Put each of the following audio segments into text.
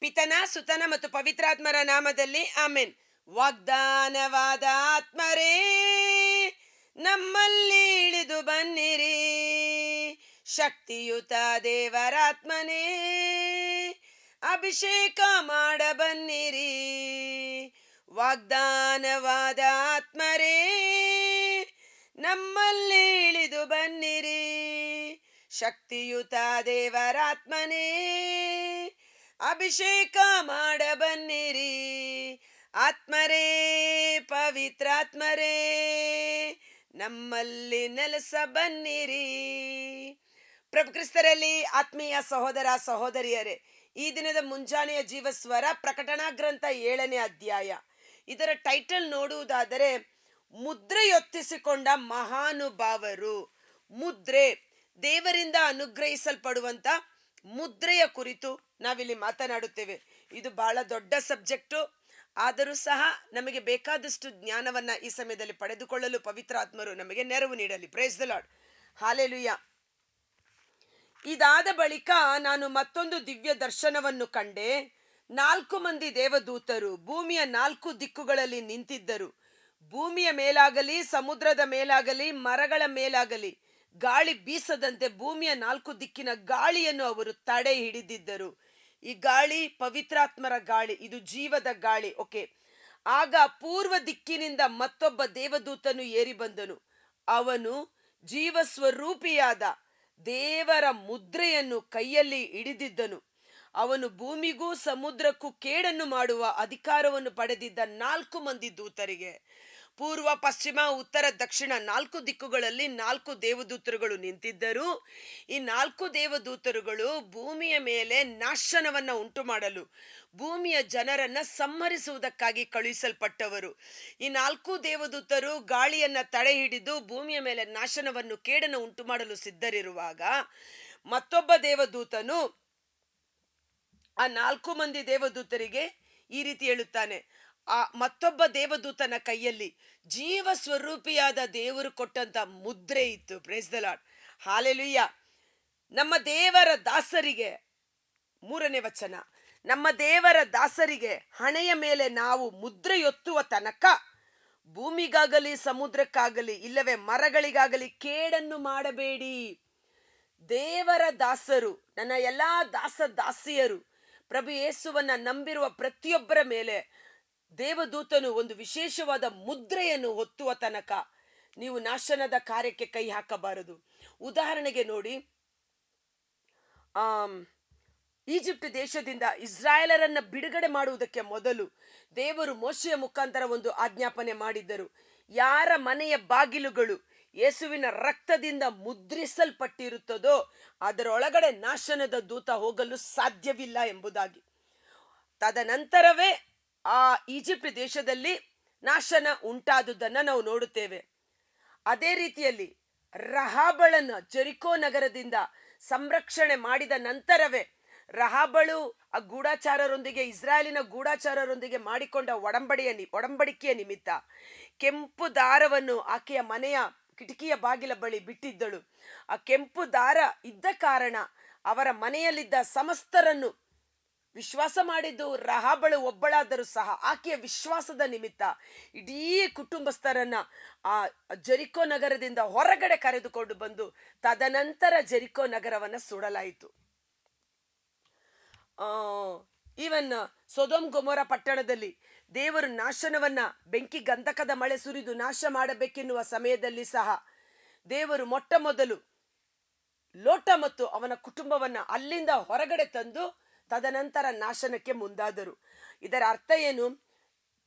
ಪಿತನ, ಸುತನ ಮತ್ತು ಪವಿತ್ರಾತ್ಮರ ನಾಮದಲ್ಲಿ ಆಮೇನ್. ವಾಗ್ದಾನವಾದ ಆತ್ಮರೇ, ನಮ್ಮಲ್ಲಿ ಇಳಿದು ಬನ್ನಿರಿ. ಶಕ್ತಿಯುತ ದೇವರಾತ್ಮನೇ, ಅಭಿಷೇಕ ಮಾಡ ಬನ್ನಿರಿ. ವಾಗ್ದಾನವಾದ ಆತ್ಮರೇ, ನಮ್ಮಲ್ಲಿ ಇಳಿದು ಬನ್ನಿರಿ. ಶಕ್ತಿಯುತ ದೇವರಾತ್ಮನೇ ಅಭಿಷೇಕ ಮಾಡ ಬನ್ನಿರಿ. ಆತ್ಮರೇ, ಪವಿತ್ರಾತ್ಮರೇ, ನಮ್ಮಲ್ಲಿ ನೆಲೆಸ ಬನ್ನಿರಿ. ಪ್ರಭು ಕ್ರಿಸ್ತರಲ್ಲಿ ಆತ್ಮೀಯ ಸಹೋದರ ಸಹೋದರಿಯರೇ, ಈ ದಿನದ ಮುಂಜಾನೆಯ ಜೀವಸ್ವರ ಪ್ರಕಟಣಾ ಗ್ರಂಥ ಏಳನೇ ಅಧ್ಯಾಯ. ಇದರ ಟೈಟಲ್ ನೋಡುವುದಾದರೆ ಮುದ್ರೆಯೊತ್ತಿಸಿಕೊಂಡ ಮಹಾನುಭಾವರು. ಮುದ್ರೆ ದೇವರಿಂದ ಅನುಗ್ರಹಿಸಲ್ಪಡುವಂತ ಮುದ್ರೆಯ ಕುರಿತು ನಾವಿಲ್ಲಿ ಮಾತನಾಡುತ್ತೇವೆ. ಇದು ಬಹಳ ದೊಡ್ಡ ಸಬ್ಜೆಕ್ಟು. ಆದರೂ ಸಹ ನಮಗೆ ಬೇಕಾದಷ್ಟು ಜ್ಞಾನವನ್ನ ಈ ಸಮಯದಲ್ಲಿ ಪಡೆದುಕೊಳ್ಳಲು ಪವಿತ್ರ ಆತ್ಮರು ನಮಗೆ ನೆರವು ನೀಡಲಿ. ಪ್ರೇಸ್ ದ ಲಾರ್ಡ್ ಹಾಲೆಲುಯ್ಯ ಇದಾದ ಬಳಿಕ ನಾನು ಮತ್ತೊಂದು ದಿವ್ಯ ದರ್ಶನವನ್ನು ಕಂಡೆ. ನಾಲ್ಕು ಮಂದಿ ದೇವದೂತರು ಭೂಮಿಯ ನಾಲ್ಕು ದಿಕ್ಕುಗಳಲ್ಲಿ ನಿಂತಿದ್ದರು. ಭೂಮಿಯ ಮೇಲಾಗಲಿ, ಸಮುದ್ರದ ಮೇಲಾಗಲಿ, ಮರಗಳ ಮೇಲಾಗಲಿ ಗಾಳಿ ಬೀಸದಂತೆ ಭೂಮಿಯ ನಾಲ್ಕು ದಿಕ್ಕಿನ ಗಾಳಿಯನ್ನು ಅವರು ತಡೆ ಹಿಡಿದಿದ್ದರು. ಈ ಗಾಳಿ ಪವಿತ್ರಾತ್ಮರ ಗಾಳಿ, ಇದು ಜೀವದ ಗಾಳಿ ಓಕೆ ಆಗ ಪೂರ್ವ ದಿಕ್ಕಿನಿಂದ ಮತ್ತೊಬ್ಬ ದೇವದೂತನು ಏರಿ ಬಂದನು. ಅವನು ಜೀವ ಸ್ವರೂಪಿಯಾದ ದೇವರ ಮುದ್ರೆಯನ್ನು ಕೈಯಲ್ಲಿ ಹಿಡಿದಿದ್ದನು. ಅವನು ಭೂಮಿಗೂ ಸಮುದ್ರಕ್ಕೂ ಕೇಡನ್ನು ಮಾಡುವ ಅಧಿಕಾರವನ್ನು ಪಡೆದಿದ್ದ ನಾಲ್ಕು ಮಂದಿ ದೂತರಿಗೆ. ಪೂರ್ವ, ಪಶ್ಚಿಮ, ಉತ್ತರ, ದಕ್ಷಿಣ ನಾಲ್ಕು ದಿಕ್ಕುಗಳಲ್ಲಿ ನಾಲ್ಕು ದೇವದೂತರುಗಳು ನಿಂತಿದ್ದರು. ಈ ನಾಲ್ಕು ದೇವದೂತರುಗಳು ಭೂಮಿಯ ಮೇಲೆ ನಾಶನವನ್ನು ಉಂಟು ಮಾಡಲು ಭೂಮಿಯ ಜನರನ್ನ ಸಂಹರಿಸುವುದಕ್ಕಾಗಿ ಕಳುಹಿಸಲ್ಪಟ್ಟವರು. ಈ ನಾಲ್ಕು ದೇವದೂತರು ಗಾಳಿಯನ್ನ ತಡೆ ಹಿಡಿದು ಭೂಮಿಯ ಮೇಲೆ ನಾಶನವನ್ನು, ಕೇಡನ್ನು ಉಂಟು ಮಾಡಲು ಸಿದ್ಧರಿರುವಾಗ, ಮತ್ತೊಬ್ಬ ದೇವದೂತನು ಆ ನಾಲ್ಕು ಮಂದಿ ದೇವದೂತರಿಗೆ ಈ ರೀತಿ ಹೇಳುತ್ತಾನೆ. ಆ ಮತ್ತೊಬ್ಬ ದೇವದೂತನ ಕೈಯಲ್ಲಿ ಜೀವ ಸ್ವರೂಪಿಯಾದ ದೇವರು ಕೊಟ್ಟಂತ ಮುದ್ರೆ ಇತ್ತು. ಪ್ರೇಸ್ ದ ಲಾಡ್ ಹಾಲೆಲುಯ್ಯ ನಮ್ಮ ದೇವರ ದಾಸರಿಗೆ ಮೂರನೇ ವಚನ. ನಮ್ಮ ದೇವರ ದಾಸರಿಗೆ ಹಣೆಯ ಮೇಲೆ ನಾವು ಮುದ್ರೆಯೊತ್ತುವ ತನಕ ಭೂಮಿಗಾಗಲಿ, ಸಮುದ್ರಕ್ಕಾಗಲಿ, ಇಲ್ಲವೇ ಮರಗಳಿಗಾಗಲಿ ಕೇಡನ್ನು ಮಾಡಬೇಡಿ. ದೇವರ ದಾಸರು, ನನ್ನ ಎಲ್ಲಾ ದಾಸ ದಾಸಿಯರು, ಪ್ರಭು ಯೇಸುವನ್ನ ನಂಬಿರುವ ಪ್ರತಿಯೊಬ್ಬರ ಮೇಲೆ ದೇವದೂತನು ಒಂದು ವಿಶೇಷವಾದ ಮುದ್ರೆಯನ್ನು ಹೊತ್ತುವ ತನಕ ನೀವು ನಾಶನದ ಕಾರ್ಯಕ್ಕೆ ಕೈ ಹಾಕಬಾರದು. ಉದಾಹರಣೆಗೆ ನೋಡಿ ಆ ಈಜಿಪ್ಟ್ ದೇಶದಿಂದ ಇಸ್ರಾಯೇಲರನ್ನ ಬಿಡುಗಡೆ ಮಾಡುವುದಕ್ಕೆ ಮೊದಲು ದೇವರು ಮೋಶೆಯ ಮುಖಾಂತರ ಒಂದು ಆಜ್ಞಾಪನೆ ಮಾಡಿದ್ದರು. ಯಾರ ಮನೆಯ ಬಾಗಿಲುಗಳು ಯೇಸುವಿನ ರಕ್ತದಿಂದ ಮುದ್ರಿಸಲ್ಪಟ್ಟಿರುತ್ತದೋ ಅದರೊಳಗಡೆ ನಾಶನದ ದೂತ ಹೋಗಲು ಸಾಧ್ಯವಿಲ್ಲ ಎಂಬುದಾಗಿ. ತದನಂತರವೇ ಆ ಈಜಿಪ್ಟ್ ದೇಶದಲ್ಲಿ ನಾಶನ ಉಂಟಾದುದನ್ನ ನಾವು ನೋಡುತ್ತೇವೆ. ಅದೇ ರೀತಿಯಲ್ಲಿ ರಹಾಬಳನ್ನು ಜೆರಿಕೋ ನಗರದಿಂದ ಸಂರಕ್ಷಣೆ ಮಾಡಿದ ನಂತರವೇ ರಹಾಬಳು ಆ ಗೂಢಾಚಾರರೊಂದಿಗೆ, ಇಸ್ರಾಯೇಲಿನ ಗೂಢಾಚಾರರೊಂದಿಗೆ ಮಾಡಿಕೊಂಡ ಒಡಂಬಡಿಯ ಒಡಂಬಡಿಕೆಯ ನಿಮಿತ್ತ ಕೆಂಪು ದಾರವನ್ನು ಆಕೆಯ ಮನೆಯ ಕಿಟಕಿಯ ಬಾಗಿಲ ಬಳಿ ಬಿಟ್ಟಿದ್ದಳು. ಆ ಕೆಂಪು ದಾರ ಇದ್ದ ಕಾರಣ ಅವರ ಮನೆಯಲ್ಲಿದ್ದ ಸಮಸ್ತರನ್ನು ವಿಶ್ವಾಸ ಮಾಡಿದ್ದು ರಹಾಬಳು ಒಬ್ಬಳಾದರೂ ಸಹ ಆಕೆಯ ವಿಶ್ವಾಸದ ನಿಮಿತ್ತ ಇಡೀ ಕುಟುಂಬಸ್ಥರನ್ನ ಆ ಜರಿಕೋ ನಗರದಿಂದ ಹೊರಗಡೆ ಕರೆದುಕೊಂಡು ಬಂದು ತದನಂತರ ಜರಿಕೋ ನಗರವನ್ನ ಸುಡಲಾಯಿತು. ಈವನ್ ಸೊದೋಮ್ ಗೊಮೋರ ಪಟ್ಟಣದಲ್ಲಿ ದೇವರು ನಾಶನವನ್ನ ಬೆಂಕಿ ಗಂಧಕದ ಮಳೆ ಸುರಿದು ನಾಶ ಮಾಡಬೇಕೆನ್ನುವ ಸಮಯದಲ್ಲಿ ಸಹ ದೇವರು ಮೊಟ್ಟ ಮೊದಲು ಲೋಟ ಮತ್ತು ಅವನ ಕುಟುಂಬವನ್ನ ಅಲ್ಲಿಂದ ಹೊರಗಡೆ ತಂದು ತದನಂತರ ನಾಶನಕ್ಕೆ ಮುಂದಾದರು. ಇದರ ಅರ್ಥ ಏನು?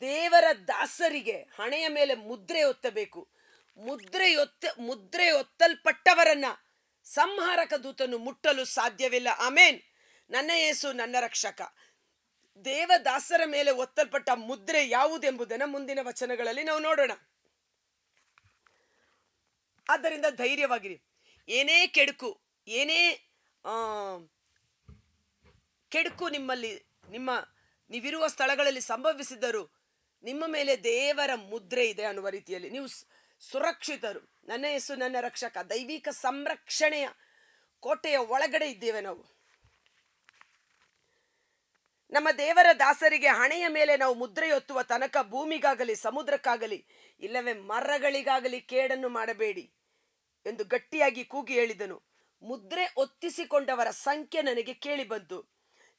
ದೇವರ ದಾಸರಿಗೆ ಹಣೆಯ ಮೇಲೆ ಮುದ್ರೆ ಒತ್ತಬೇಕು. ಮುದ್ರೆ ಒತ್ತ, ಮುದ್ರೆ ಒತ್ತಲ್ಪಟ್ಟವರನ್ನ ಸಂಹಾರಕ ದೂತನು ಮುಟ್ಟಲು ಸಾಧ್ಯವಿಲ್ಲ. ಆಮೇನ್. ನನ್ನ ಯೇಸು ನನ್ನ ರಕ್ಷಕ. ದೇವದಾಸರ ಮೇಲೆ ಒತ್ತಲ್ಪಟ್ಟ ಮುದ್ರೆ ಯಾವುದೆಂಬುದನ್ನು ಮುಂದಿನ ವಚನಗಳಲ್ಲಿ ನಾವು ನೋಡೋಣ. ಆದ್ದರಿಂದ ಧೈರ್ಯವಾಗಿರಿ. ಏನೇ ಕೆಡುಕು, ಏನೇ ಕೆಡುಕು ನಿಮ್ಮಲ್ಲಿ, ನಿಮ್ಮ, ನೀವಿರುವ ಸ್ಥಳಗಳಲ್ಲಿ ಸಂಭವಿಸಿದರೂ ನಿಮ್ಮ ಮೇಲೆ ದೇವರ ಮುದ್ರೆ ಇದೆ ಅನ್ನುವ ರೀತಿಯಲ್ಲಿ. ನೀವು ಸುರಕ್ಷಿತರು. ನನ್ನ ಹೆಸರು, ನನ್ನ ರಕ್ಷಕ. ದೈವಿಕ ಸಂರಕ್ಷಣೆಯ ಕೋಟೆಯ ಒಳಗಡೆ ಇದ್ದೇವೆ ನಾವು. ನಮ್ಮ ದೇವರ ದಾಸರಿಗೆ ಹಣೆಯ ಮೇಲೆ ನಾವು ಮುದ್ರೆ ಒತ್ತುವ ತನಕ ಭೂಮಿಗಾಗಲಿ, ಸಮುದ್ರಕ್ಕಾಗಲಿ, ಇಲ್ಲವೇ ಮರಗಳಿಗಾಗಲಿ ಕೇಡನ್ನು ಮಾಡಬೇಡಿ ಎಂದು ಗಟ್ಟಿಯಾಗಿ ಕೂಗಿ ಹೇಳಿದನು. ಮುದ್ರೆ ಒತ್ತಿಸಿಕೊಂಡವರ ಸಂಖ್ಯೆ ನನಗೆ ಕೇಳಿ ಬಂತು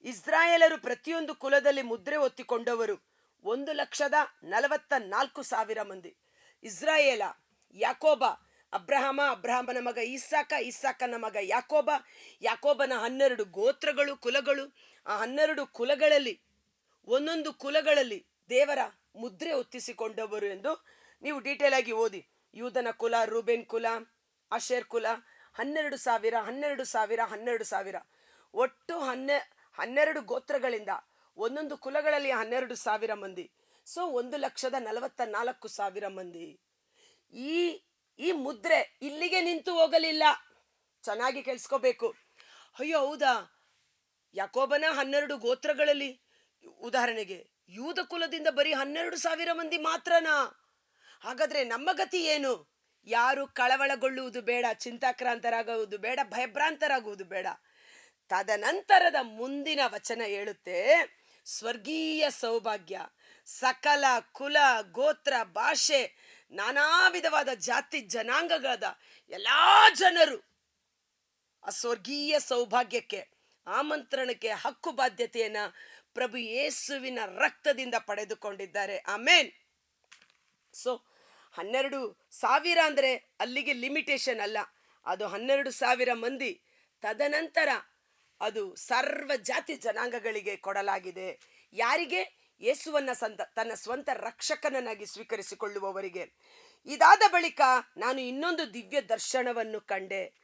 ಇಸ್ರಾಯೇಲರು ಪ್ರತಿಯೊಂದು ಕುಲದಲ್ಲಿ ಮುದ್ರೆ ಒತ್ತಿಕೊಂಡವರು ಒಂದು ಲಕ್ಷದ ನಲವತ್ತ ನಾಲ್ಕು ಸಾವಿರ ಮಂದಿ. ಇಸ್ರಾಯೇಲ, ಯಾಕೋಬ, ಅಬ್ರಹಾಮ, ಅಬ್ರಹಮನ ಮಗ ಇಸಾಕ, ಇಸಾಕನ ಮಗ ಯಾಕೋಬ, ಯಾಕೋಬನ ಹನ್ನೆರಡು ಗೋತ್ರಗಳು, ಕುಲಗಳು. ಆ ಹನ್ನೆರಡು ಕುಲಗಳಲ್ಲಿ, ಒಂದೊಂದು ಕುಲಗಳಲ್ಲಿ ದೇವರ ಮುದ್ರೆ ಒತ್ತಿಸಿಕೊಂಡವರು ಎಂದು ನೀವು ಡೀಟೇಲ್ ಆಗಿ ಓದಿ. ಯೂದನ ಕುಲ, ರೂಬೇನ್ ಕುಲ ಅಶೇರ್ ಕುಲ, ಹನ್ನೆರಡು ಸಾವಿರ ಹನ್ನೆರಡು ಸಾವಿರ ಹನ್ನೆರಡು ಸಾವಿರ. ಒಟ್ಟು ಹನ್ನೆ ಹನ್ನೆರಡು ಗೋತ್ರಗಳಿಂದ, ಒಂದೊಂದು ಕುಲಗಳಲ್ಲಿ ಹನ್ನೆರಡು ಸಾವಿರ ಮಂದಿ. ಸೊ, ಒಂದು ಲಕ್ಷದ ನಲವತ್ತ ನಾಲ್ಕು ಸಾವಿರ ಮಂದಿ. ಈ ಈ ಮುದ್ರೆ ಇಲ್ಲಿಗೆ ನಿಂತು ಹೋಗಲಿಲ್ಲ. ಚೆನ್ನಾಗಿ ಕೇಳಿಸ್ಕೋಬೇಕು. ಅಯ್ಯೋ, ಹೌದಾ? ಯಾಕೋಬನ ಹನ್ನೆರಡು ಗೋತ್ರಗಳಲ್ಲಿ, ಉದಾಹರಣೆಗೆ, ಯೂದ ಕುಲದಿಂದ ಬರೀ ಹನ್ನೆರಡು ಸಾವಿರ ಮಂದಿ ಮಾತ್ರನಾ? ಹಾಗಾದ್ರೆ ನಮ್ಮ ಗತಿ ಏನು? ಯಾರು ಕಳವಳಗೊಳ್ಳುವುದು ಬೇಡ, ಚಿಂತಾಕ್ರಾಂತರಾಗುವುದು ಬೇಡ, ಭಯಭ್ರಾಂತರಾಗುವುದು ಬೇಡ. ತದನಂತರದ ಮುಂದಿನ ವಚನ ಹೇಳುತ್ತೆ, ಸ್ವರ್ಗೀಯ ಸೌಭಾಗ್ಯ, ಸಕಲ ಕುಲ ಗೋತ್ರ ಭಾಷೆ, ನಾನಾ ವಿಧವಾದ ಜಾತಿ ಜನಾಂಗಗಳಾದ ಎಲ್ಲಾ ಜನರು ಆ ಸ್ವರ್ಗೀಯ ಸೌಭಾಗ್ಯಕ್ಕೆ, ಆಮಂತ್ರಣಕ್ಕೆ ಹಕ್ಕು ಬಾಧ್ಯತೆಯನ್ನ ಪ್ರಭು ಯೇಸುವಿನ ರಕ್ತದಿಂದ ಪಡೆದುಕೊಂಡಿದ್ದಾರೆ. ಆಮೇನ್. ಸೊ ಹನ್ನೆರಡು ಸಾವಿರ ಅಂದರೆ ಅಲ್ಲಿಗೆ ಲಿಮಿಟೇಷನ್ ಅಲ್ಲ. ಅದು ಹನ್ನೆರಡು ಸಾವಿರ ಮಂದಿ. ತದನಂತರ ಅದು ಸರ್ವ ಜಾತಿ ಜನಾಂಗಗಳಿಗೆ ಕೊಡಲಾಗಿದೆ. ಯಾರಿಗೆ? ಯೇಸುವನ್ನ ಸಂತ, ತನ್ನ ಸ್ವಂತ ರಕ್ಷಕನನ್ನಾಗಿ ಸ್ವೀಕರಿಸಿಕೊಳ್ಳುವವರಿಗೆ. ಇದಾದ ಬಳಿಕ ನಾನು ಇನ್ನೊಂದು ದಿವ್ಯ ದರ್ಶನವನ್ನು ಕಂಡೆ.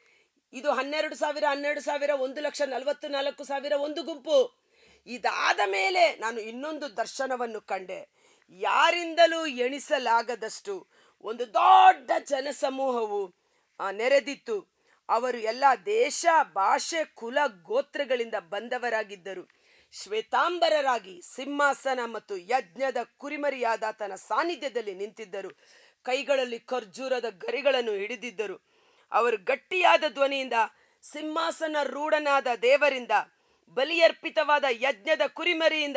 ಇದು ಹನ್ನೆರಡು ಸಾವಿರ ಹನ್ನೆರಡು ಸಾವಿರ, ಒಂದು ಲಕ್ಷ ನಲವತ್ತು ನಾಲ್ಕು ಸಾವಿರ ಒಂದು ಗುಂಪು. ಇದಾದ ಮೇಲೆ ನಾನು ಇನ್ನೊಂದು ದರ್ಶನವನ್ನು ಕಂಡೆ. ಯಾರಿಂದಲೂ ಎಣಿಸಲಾಗದಷ್ಟು ಒಂದು ದೊಡ್ಡ ಜನಸಮೂಹವು ನೆರೆದಿತ್ತು. ಅವರು ಎಲ್ಲ ದೇಶ, ಭಾಷೆ, ಕುಲ, ಗೋತ್ರಗಳಿಂದ ಬಂದವರಾಗಿದ್ದರು. ಶ್ವೇತಾಂಬರರಾಗಿ ಸಿಂಹಾಸನ ಮತ್ತು ಯಜ್ಞದ ಕುರಿಮರಿಯಾದ ತನ್ನ ಸಾನ್ನಿಧ್ಯದಲ್ಲಿ ನಿಂತಿದ್ದರು. ಕೈಗಳಲ್ಲಿ ಖರ್ಜೂರದ ಗರಿಗಳನ್ನು ಹಿಡಿದಿದ್ದರು. ಅವರು ಗಟ್ಟಿಯಾದ ಧ್ವನಿಯಿಂದ, ಸಿಂಹಾಸನ ರೂಢನಾದ ದೇವರಿಂದ, ಬಲಿಯರ್ಪಿತವಾದ ಯಜ್ಞದ ಕುರಿಮರಿಯಿಂದ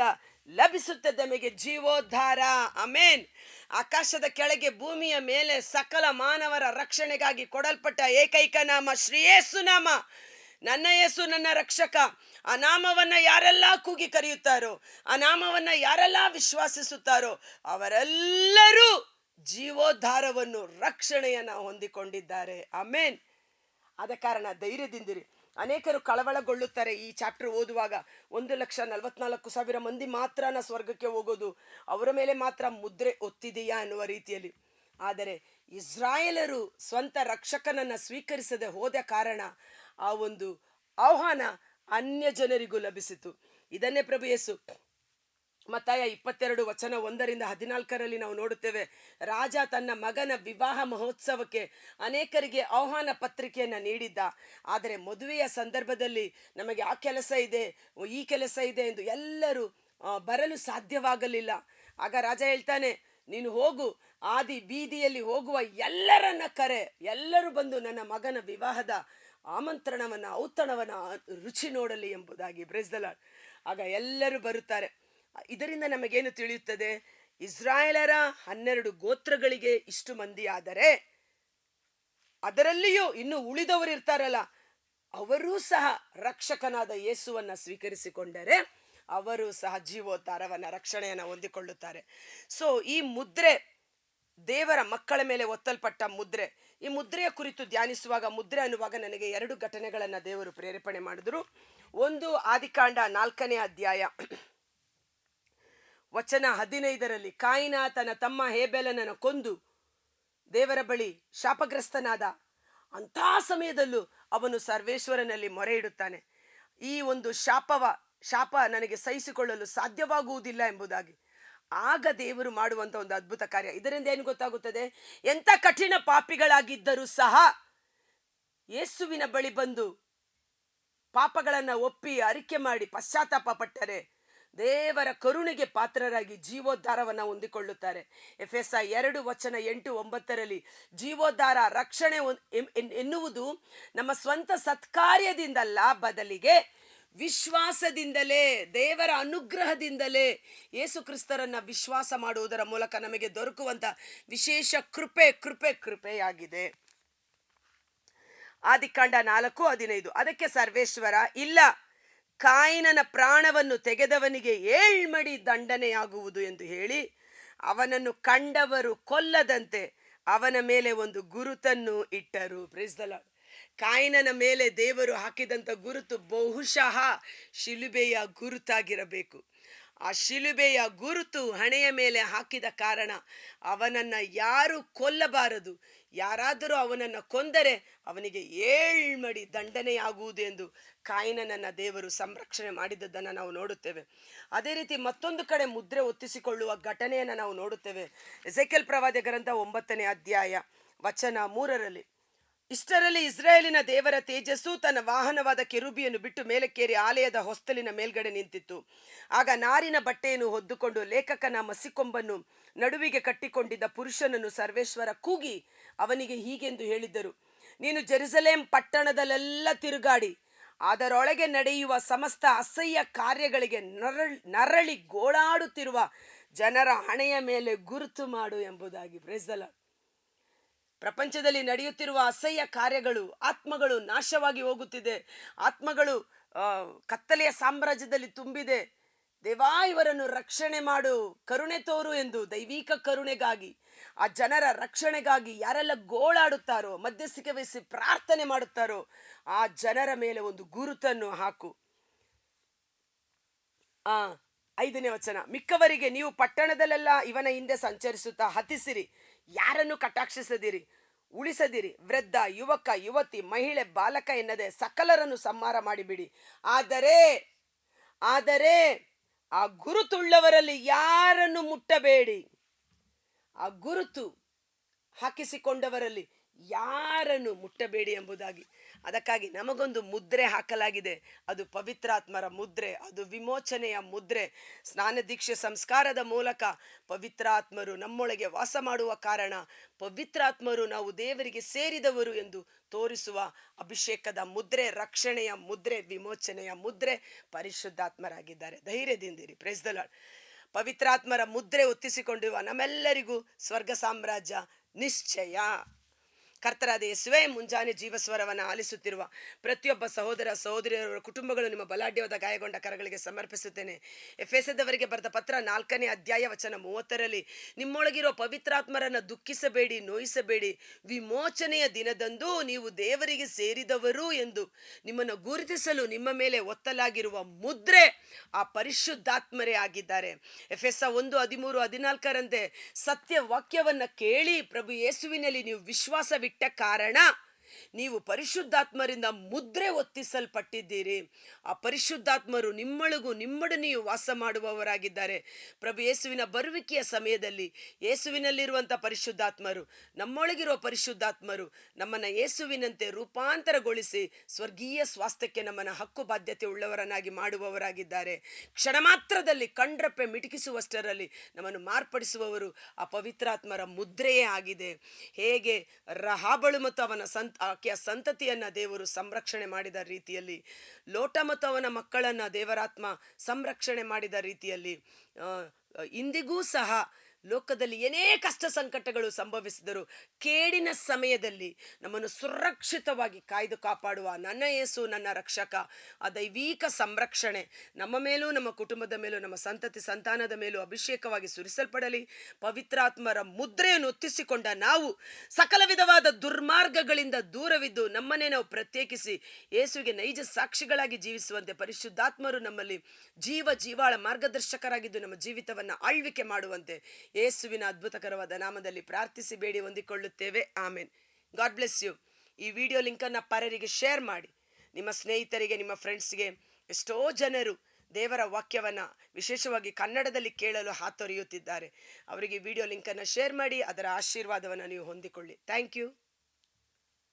ಲಭಿಸುತ್ತದೆ ನಮಗೆ ಜೀವೋದ್ಧಾರ. ಅಮೇನ್ ಆಕಾಶದ ಕೆಳಗೆ ಭೂಮಿಯ ಮೇಲೆ ಸಕಲ ಮಾನವರ ರಕ್ಷಣೆಗಾಗಿ ಕೊಡಲ್ಪಟ್ಟ ಏಕೈಕ ನಾಮ, ಶ್ರೀ ಯೇಸು ನಾಮ. ನನ್ನ ಯೇಸು ನನ್ನ ರಕ್ಷಕ. ಆ ನಾಮವನ್ನ ಯಾರೆಲ್ಲ ಕೂಗಿ ಕರೆಯುತ್ತಾರೋ, ಆ ನಾಮವನ್ನ ಯಾರೆಲ್ಲ ವಿಶ್ವಾಸಿಸುತ್ತಾರೋ, ಅವರೆಲ್ಲರೂ ಜೀವೋದ್ಧಾರವನ್ನು, ರಕ್ಷಣೆಯನ್ನ ಹೊಂದಿಕೊಂಡಿದ್ದಾರೆ. ಆಮೇನ್. ಆದ ಕಾರಣ ಧೈರ್ಯದಿಂದಿರಿ. ಅನೇಕರು ಕಳವಳಗೊಳ್ಳುತ್ತಾರೆ ಈ ಚಾಪ್ಟರ್ ಓದುವಾಗ. ಒಂದು ಲಕ್ಷ ನಲವತ್ನಾಲ್ಕು ಸಾವಿರ ಮಂದಿ ಮಾತ್ರನ ಸ್ವರ್ಗಕ್ಕೆ ಹೋಗೋದು. ಅವರ ಮೇಲೆ ಮಾತ್ರ ಮುದ್ರೆ ಒತ್ತಿದೆಯಾ ಎನ್ನುವ ರೀತಿಯಲ್ಲಿ. ಆದರೆ ಇಸ್ರಾಯೇಲರು ಸ್ವಂತ ರಕ್ಷಕನನ್ನ ಸ್ವೀಕರಿಸದೆ ಹೋದ ಕಾರಣ ಆ ಒಂದು ಆಹ್ವಾನ ಅನ್ಯ ಜನರಿಗೂ ಲಭಿಸಿತು. ಇದನ್ನೇ ಪ್ರಭು ಯೇಸು ಮತ್ತಾಯ ಇಪ್ಪತ್ತೆರಡು ವಚನ ಒಂದರಿಂದ ಹದಿನಾಲ್ಕರಲ್ಲಿ ನಾವು ನೋಡುತ್ತೇವೆ, ರಾಜ ತನ್ನ ಮಗನ ವಿವಾಹ ಮಹೋತ್ಸವಕ್ಕೆ ಅನೇಕರಿಗೆ ಆಹ್ವಾನ ಪತ್ರಿಕೆಯನ್ನು ನೀಡಿದ್ದ. ಆದರೆ ಮದುವೆಯ ಸಂದರ್ಭದಲ್ಲಿ ನಮಗೆ ಆ ಕೆಲಸ ಇದೆ ಈ ಕೆಲಸ ಇದೆ ಎಂದು ಎಲ್ಲರೂ ಬರಲು ಸಾಧ್ಯವಾಗಲಿಲ್ಲ. ಆಗ ರಾಜ ಹೇಳ್ತಾನೆ, ನೀನು ಹೋಗು, ಆದಿ ಬೀದಿಯಲ್ಲಿ ಹೋಗುವ ಎಲ್ಲರನ್ನ ಕರೆ. ಎಲ್ಲರೂ ಬಂದು ನನ್ನ ಮಗನ ವಿವಾಹದ ಆಮಂತ್ರಣವನ್ನು, ಔತಣವನ್ನು, ರುಚಿ ನೋಡಲಿ ಎಂಬುದಾಗಿ ಬ್ರೆಸ್ದಲ ಆಗ ಎಲ್ಲರೂ ಬರುತ್ತಾರೆ. ಇದರಿಂದ ನಮಗೇನು ತಿಳಿಯುತ್ತದೆ? ಇಸ್ರಾಯೇಲರ ಹನ್ನೆರಡು ಗೋತ್ರಗಳಿಗೆ ಇಷ್ಟು ಮಂದಿ ಆದರೆ ಅದರಲ್ಲಿಯೂ ಇನ್ನು ಉಳಿದವರು ಇರ್ತಾರಲ್ಲ, ಅವರೂ ಸಹ ರಕ್ಷಕನಾದ ಯೇಸುವನ್ನ ಸ್ವೀಕರಿಸಿಕೊಂಡರೆ ಅವರು ಸಹ ಜೀವೋದ್ಧಾರವನ್ನ, ರಕ್ಷಣೆಯನ್ನು ಹೊಂದಿಕೊಳ್ಳುತ್ತಾರೆ. ಸೊ ಈ ಮುದ್ರೆ, ದೇವರ ಮಕ್ಕಳ ಮೇಲೆ ಒತ್ತಲ್ಪಟ್ಟ ಮುದ್ರೆ, ಈ ಮುದ್ರೆಯ ಕುರಿತು ಧ್ಯಾನಿಸುವಾಗ, ಮುದ್ರೆ ಅನ್ನುವಾಗ ನನಗೆ ಎರಡು ಘಟನೆಗಳನ್ನ ದೇವರು ಪ್ರೇರೇಪಣೆ ಮಾಡಿದ್ರು. ಒಂದು ಆದಿಕಾಂಡ ನಾಲ್ಕನೇ ಅಧ್ಯಾಯ. ವಚನ ಹದಿನೈದರಲ್ಲಿ ಕಾಯಿನಾಥನ ತಮ್ಮ ಹೇಬೆಲನನ್ನು ಕೊಂದು ದೇವರ ಬಳಿ ಶಾಪಗ್ರಸ್ತನಾದ ಅಂಥ ಸಮಯದಲ್ಲೂ ಅವನು ಸರ್ವೇಶ್ವರನಲ್ಲಿ ಮೊರೆ ಇಡುತ್ತಾನೆ. ಈ ಒಂದು ಶಾಪವ, ಶಾಪ ನನಗೆ ಸಹಿಸಿಕೊಳ್ಳಲು ಸಾಧ್ಯವಾಗುವುದಿಲ್ಲ ಎಂಬುದಾಗಿ. ಆಗ ದೇವರು ಮಾಡುವಂತ ಒಂದು ಅದ್ಭುತ ಕಾರ್ಯ. ಇದರಿಂದ ಏನು ಗೊತ್ತಾಗುತ್ತದೆ? ಎಂಥ ಕಠಿಣ ಪಾಪಿಗಳಾಗಿದ್ದರೂ ಸಹ ಯೇಸುವಿನ ಬಳಿ ಬಂದು ಪಾಪಗಳನ್ನು ಒಪ್ಪಿ ಅರಿಕೆ ಮಾಡಿ ಪಶ್ಚಾತ್ತಾಪ ಪಟ್ಟರೆ ದೇವರ ಕರುಣೆಗೆ ಪಾತ್ರರಾಗಿ ಜೀವೋದ್ಧಾರವನ್ನು ಹೊಂದಿಕೊಳ್ಳುತ್ತಾರೆ. ಎಫ್ ಎಸ್ ಐ ಎರಡು ವಚನ ಎಂಟು ಒಂಬತ್ತರಲ್ಲಿ ಜೀವೋದ್ಧಾರ, ರಕ್ಷಣೆ ಎನ್ನುವುದು ನಮ್ಮ ಸ್ವಂತ ಸತ್ಕಾರ್ಯದಿಂದಲ್ಲ, ಬದಲಿಗೆ ವಿಶ್ವಾಸದಿಂದಲೇ, ದೇವರ ಅನುಗ್ರಹದಿಂದಲೇ ಯೇಸು ಕ್ರಿಸ್ತರನ್ನ ವಿಶ್ವಾಸ ಮಾಡುವುದರ ಮೂಲಕ ನಮಗೆ ದೊರಕುವಂತ ವಿಶೇಷ ಕೃಪೆ ಕೃಪೆ, ಕೃಪೆಯಾಗಿದೆ. ಆದಿಕಾಂಡ ನಾಲ್ಕು ಹದಿನೈದು. ಅದಕ್ಕೆ ಸರ್ವೇಶ್ವರ, ಇಲ್ಲ ಕಾಯಿನನ ಪ್ರಾಣವನ್ನು ತೆಗೆದವನಿಗೆ ಏಳ್ಮಡಿ ದಂಡನೆಯಾಗುವುದು ಎಂದು ಹೇಳಿ ಅವನನ್ನು ಕಂಡವರು ಕೊಲ್ಲದಂತೆ ಅವನ ಮೇಲೆ ಒಂದು ಗುರುತನ್ನು ಇಟ್ಟರು. ಪ್ರಿಸ್ದಲ. ಕಾಯಿನನ ಮೇಲೆ ದೇವರು ಹಾಕಿದಂಥ ಗುರುತು ಬಹುಶಃ ಶಿಲುಬೆಯ ಗುರುತಾಗಿರಬೇಕು. ಆ ಶಿಲುಬೆಯ ಗುರುತು ಹಣೆಯ ಮೇಲೆ ಹಾಕಿದ ಕಾರಣ ಅವನನ್ನು ಯಾರು ಕೊಲ್ಲಬಾರದು. ಯಾರಾದರೂ ಅವನನ್ನು ಕೊಂದರೆ ಅವನಿಗೆ ಏಳ್ಮಡಿ ದಂಡನೆಯಾಗುವುದು ಎಂದು ಕಾಯಿನನನ್ನ ದೇವರು ಸಂರಕ್ಷಣೆ ಮಾಡಿದ್ದನ್ನು ನಾವು ನೋಡುತ್ತೇವೆ. ಅದೇ ರೀತಿ ಮತ್ತೊಂದು ಕಡೆ ಮುದ್ರೆ ಒತ್ತಿಸಿಕೊಳ್ಳುವ ಘಟನೆಯನ್ನು ನಾವು ನೋಡುತ್ತೇವೆ. ಎಸೆಕೆಲ್ ಪ್ರವಾದ ಗ್ರಂಥ ಒಂಬತ್ತನೇ ಅಧ್ಯಾಯ ವಚನ ಮೂರರಲ್ಲಿ. ಇಷ್ಟರಲ್ಲಿ ಇಸ್ರಾಯೇಲಿನ ದೇವರ ತೇಜಸ್ಸು ತನ್ನ ವಾಹನವಾದ ಕೆರುಬಿಯನ್ನು ಬಿಟ್ಟು ಮೇಲಕ್ಕೇರಿ ಆಲಯದ ಹೊಸ್ತಲಿನ ಮೇಲ್ಗಡೆ ನಿಂತಿತ್ತು. ಆಗ ನಾರಿನ ಬಟ್ಟೆಯನ್ನು ಹೊದ್ದುಕೊಂಡು ಲೇಖಕನ ಮಸಿಕೊಂಬನ್ನು ನಡುವಿಗೆ ಕಟ್ಟಿಕೊಂಡಿದ್ದ ಪುರುಷನನ್ನು ಸರ್ವೇಶ್ವರ ಕೂಗಿ ಅವನಿಗೆ ಹೀಗೆಂದು ಹೇಳಿದ್ದರು, ನೀನು ಜೆರುಸಲೇಂ ಪಟ್ಟಣದಲ್ಲೆಲ್ಲ ತಿರುಗಾಡಿ, ಅದರೊಳಗೆ ನಡೆಯುವ ಸಮಸ್ತ ಅಸಹ್ಯ ಕಾರ್ಯಗಳಿಗೆ ನರಳಿ ನರಳಿ ಗೋಳಾಡುತ್ತಿರುವ ಜನರ ಹಣೆಯ ಮೇಲೆ ಗುರುತು ಮಾಡು ಎಂಬುದಾಗಿ ಬ್ರೆಜಲ ಪ್ರಪಂಚದಲ್ಲಿ ನಡೆಯುತ್ತಿರುವ ಅಸಹ್ಯ ಕಾರ್ಯಗಳು, ಆತ್ಮಗಳು ನಾಶವಾಗಿ ಹೋಗುತ್ತಿದೆ. ಆತ್ಮಗಳು ಕತ್ತಲೆಯ ಸಾಮ್ರಾಜ್ಯದಲ್ಲಿ ತುಂಬಿದೆ. ದೇವಾ, ಇವರನ್ನು ರಕ್ಷಣೆ ಮಾಡು, ಕರುಣೆ ತೋರು ಎಂದು ದೈವಿಕ ಕರುಣೆಗಾಗಿ ಆ ಜನರ ರಕ್ಷಣೆಗಾಗಿ ಯಾರೆಲ್ಲ ಗೋಳಾಡುತ್ತಾರೋ, ಮಧ್ಯಸ್ಥಿಕೆ ವಹಿಸಿ ಪ್ರಾರ್ಥನೆ ಮಾಡುತ್ತಾರೋ, ಆ ಜನರ ಮೇಲೆ ಒಂದು ಗುರುತನ್ನು ಹಾಕು. ಆ, ಐದನೇ ವಚನ. ಮಿಕ್ಕವರಿಗೆ ನೀವು ಪಟ್ಟಣದಲ್ಲೆಲ್ಲ ಇವನ ಹಿಂದೆ ಸಂಚರಿಸುತ್ತಾ ಹತಿಸಿರಿ ಯಾರನ್ನು ಕಟಾಕ್ಷಿಸದಿರಿ? ಉಳಿಸದಿರಿ. ವೃದ್ಧ, ಯುವಕ, ಯುವತಿ, ಮಹಿಳೆ, ಬಾಲಕ ಎನ್ನದೆ ಸಕಲರನ್ನು ಸಂಹಾರ ಮಾಡಿಬಿಡಿ. ಆದರೆ ಆದರೆ ಆ ಗುರುತುಳ್ಳವರಲ್ಲಿ ಯಾರನ್ನು ಮುಟ್ಟಬೇಡಿ? ಆ ಗುರುತು ಹಾಕಿಸಿಕೊಂಡವರಲ್ಲಿ ಯಾರನ್ನು ಮುಟ್ಟಬೇಡಿ ಎಂಬುದಾಗಿ. ಅದಕ್ಕಾಗಿ ನಮಗೊಂದು ಮುದ್ರೆ ಹಾಕಲಾಗಿದೆ. ಅದು ಪವಿತ್ರಾತ್ಮರ ಮುದ್ರೆ, ಅದು ವಿಮೋಚನೆಯ ಮುದ್ರೆ. ಸ್ನಾನ ದೀಕ್ಷೆ ಸಂಸ್ಕಾರದ ಮೂಲಕ ಪವಿತ್ರಾತ್ಮರು ನಮ್ಮೊಳಗೆ ವಾಸ ಮಾಡುವ ಕಾರಣ ಪವಿತ್ರಾತ್ಮರು ನಾವು ದೇವರಿಗೆ ಸೇರಿದವರು ಎಂದು ತೋರಿಸುವ ಅಭಿಷೇಕದ ಮುದ್ರೆ, ರಕ್ಷಣೆಯ ಮುದ್ರೆ, ವಿಮೋಚನೆಯ ಮುದ್ರೆ ಪರಿಶುದ್ಧಾತ್ಮರಾಗಿದ್ದಾರೆ. ಧೈರ್ಯದಿಂದಿರಿ ಪ್ರೆಸ್ ದ ಲಾರ್ಡ್ ಪವಿತ್ರಾತ್ಮರ ಮುದ್ರೆ ಒತ್ತಿಸಿಕೊಂಡಿರುವ ನಮ್ಮೆಲ್ಲರಿಗೂ ಸ್ವರ್ಗ ಸಾಮ್ರಾಜ್ಯ ನಿಶ್ಚಯ. ಕರ್ತರಾದ ಯೇಸುವೆ, ಮುಂಜಾನೆ ಜೀವಸ್ವರವನ್ನು ಆಲಿಸುತ್ತಿರುವ ಪ್ರತಿಯೊಬ್ಬ ಸಹೋದರ ಸಹೋದರಿಯರ ಕುಟುಂಬಗಳು ನಿಮ್ಮ ಬಲಾಢ್ಯವಾದ ಗಾಯಗೊಂಡ ಕರಗಳಿಗೆ ಸಮರ್ಪಿಸುತ್ತೇನೆ. ಎಫೆಸದವರಿಗೆ ಬರೆದ ಪತ್ರ ನಾಲ್ಕನೇ ಅಧ್ಯಾಯ ವಚನ ಮೂವತ್ತರಲ್ಲಿ, ನಿಮ್ಮೊಳಗಿರೋ ಪವಿತ್ರಾತ್ಮರನ್ನು ದುಃಖಿಸಬೇಡಿ, ನೋಯಿಸಬೇಡಿ, ವಿಮೋಚನೆಯ ದಿನದಂದು ನೀವು ದೇವರಿಗೆ ಸೇರಿದವರು ಎಂದು ನಿಮ್ಮನ್ನು ಗುರುತಿಸಲು ನಿಮ್ಮ ಮೇಲೆ ಒತ್ತಲಾಗಿರುವ ಮುದ್ರೆ ಆ ಪರಿಶುದ್ಧಾತ್ಮರೇ ಆಗಿದ್ದಾರೆ. ಎಫೆಸ ಒಂದು ಹದಿಮೂರು ಹದಿನಾಲ್ಕರಂತೆ ಸತ್ಯ ವಾಕ್ಯವನ್ನು ಕೇಳಿ ಪ್ರಭು ಯೇಸುವಿನಲ್ಲಿ ನೀವು ವಿಶ್ವಾಸವಿಟ್ಟ ಕಾರಣ ನೀವು ಪರಿಶುದ್ಧಾತ್ಮರಿಂದ ಮುದ್ರೆ ಒತ್ತಿಸಲ್ಪಟ್ಟಿದ್ದೀರಿ. ಆ ಪರಿಶುದ್ಧಾತ್ಮರು ನಿಮ್ಮೊಳಗೂ ನಿಮ್ಮೊಡನೆಯೂ ವಾಸ ಮಾಡುವವರಾಗಿದ್ದಾರೆ. ಪ್ರಭು ಯೇಸುವಿನ ಬರುವಿಕೆಯ ಸಮಯದಲ್ಲಿ ಯೇಸುವಿನಲ್ಲಿರುವಂಥ ಪರಿಶುದ್ಧಾತ್ಮರು, ನಮ್ಮೊಳಗಿರುವ ಪರಿಶುದ್ಧಾತ್ಮರು ನಮ್ಮನ್ನು ಯೇಸುವಿನಂತೆ ರೂಪಾಂತರಗೊಳಿಸಿ ಸ್ವರ್ಗೀಯ ಸ್ವಾಸ್ಥ್ಯಕ್ಕೆ ನಮ್ಮನ್ನು ಹಕ್ಕು ಬಾಧ್ಯತೆ ಉಳ್ಳವರನ್ನಾಗಿ ಮಾಡುವವರಾಗಿದ್ದಾರೆ. ಕ್ಷಣ ಮಾತ್ರದಲ್ಲಿ ಕಂಡ್ರಪ್ಪೆ ಮಿಟುಕಿಸುವಷ್ಟರಲ್ಲಿ ನಮ್ಮನ್ನು ಮಾರ್ಪಡಿಸುವವರು ಆ ಪವಿತ್ರಾತ್ಮರ ಮುದ್ರೆಯೇ ಆಗಿದೆ. ಹೇಗೆ ರಹಾಬಳು ಮತ್ತು ಅವನ ಸಂತ ಆಕೆಯ ಸಂತತಿಯನ್ನ ದೇವರು ಸಂರಕ್ಷಣೆ ಮಾಡಿದ ರೀತಿಯಲ್ಲಿ, ಲೋಟ ಮತ್ತು ಅವನ ಮಕ್ಕಳನ್ನ ದೇವರಾತ್ಮ ಸಂರಕ್ಷಣೆ ಮಾಡಿದ ರೀತಿಯಲ್ಲಿ ಇಂದಿಗೂ ಸಹ ಲೋಕದಲ್ಲಿ ಏನೇ ಕಷ್ಟ ಸಂಕಟಗಳು ಸಂಭವಿಸಿದರು ಕೇಡಿನ ಸಮಯದಲ್ಲಿ ನಮ್ಮನ್ನು ಸುರಕ್ಷಿತವಾಗಿ ಕಾಯ್ದು ಕಾಪಾಡುವ ನನ್ನ ಯೇಸು, ನನ್ನ ರಕ್ಷಕ, ಆ ದೈವೀಕ ಸಂರಕ್ಷಣೆ, ನಮ್ಮ ಮೇಲೂ, ನಮ್ಮ ಕುಟುಂಬದ ಮೇಲೂ, ನಮ್ಮ ಸಂತತಿ ಸಂತಾನದ ಮೇಲೂ ಅಭಿಷೇಕವಾಗಿ ಸುರಿಸಲ್ಪಡಲಿ. ಪವಿತ್ರಾತ್ಮರ ಮುದ್ರೆಯನ್ನು ಒತ್ತಿಸಿಕೊಂಡ ನಾವು ಸಕಲ ವಿಧವಾದ ದುರ್ಮಾರ್ಗಗಳಿಂದ ದೂರವಿದ್ದು ನಮ್ಮನ್ನೇ ನಾವು ಪ್ರತ್ಯೇಕಿಸಿ ಯೇಸುವಿಗೆ ನೈಜ ಸಾಕ್ಷಿಗಳಾಗಿ ಜೀವಿಸುವಂತೆ ಪರಿಶುದ್ಧಾತ್ಮರು ನಮ್ಮಲ್ಲಿ ಜೀವ, ಜೀವಾಳ ಮಾರ್ಗದರ್ಶಕರಾಗಿದ್ದು ನಮ್ಮ ಜೀವಿತವನ್ನು ಆಳ್ವಿಕೆ ಮಾಡುವಂತೆ ಯೇಸುವಿನ ಅದ್ಭುತಕರವಾದ ನಾಮದಲ್ಲಿ ಪ್ರಾರ್ಥಿಸಿ ಬೇಡಿ ಹೊಂದಿಕೊಳ್ಳುತ್ತೇವೆ. ಆಮೇನ್. God bless you. ಈ ವಿಡಿಯೋ ಲಿಂಕನ್ನು ಪರರಿಗೆ ಶೇರ್ ಮಾಡಿ. ನಿಮ್ಮ ಸ್ನೇಹಿತರಿಗೆ, ನಿಮ್ಮ ಫ್ರೆಂಡ್ಸ್ಗೆ ಎಷ್ಟೋ ಜನರು ದೇವರ ವಾಕ್ಯವನ್ನು ವಿಶೇಷವಾಗಿ ಕನ್ನಡದಲ್ಲಿ ಕೇಳಲು ಹಾತೊರೆಯುತ್ತಿದ್ದಾರೆ. ಅವರಿಗೆ ವಿಡಿಯೋ ಲಿಂಕನ್ನು ಶೇರ್ ಮಾಡಿ, ಅದರ ಆಶೀರ್ವಾದವನ್ನು ನೀವು ಹೊಂದಿಕೊಳ್ಳಿ. Thank you.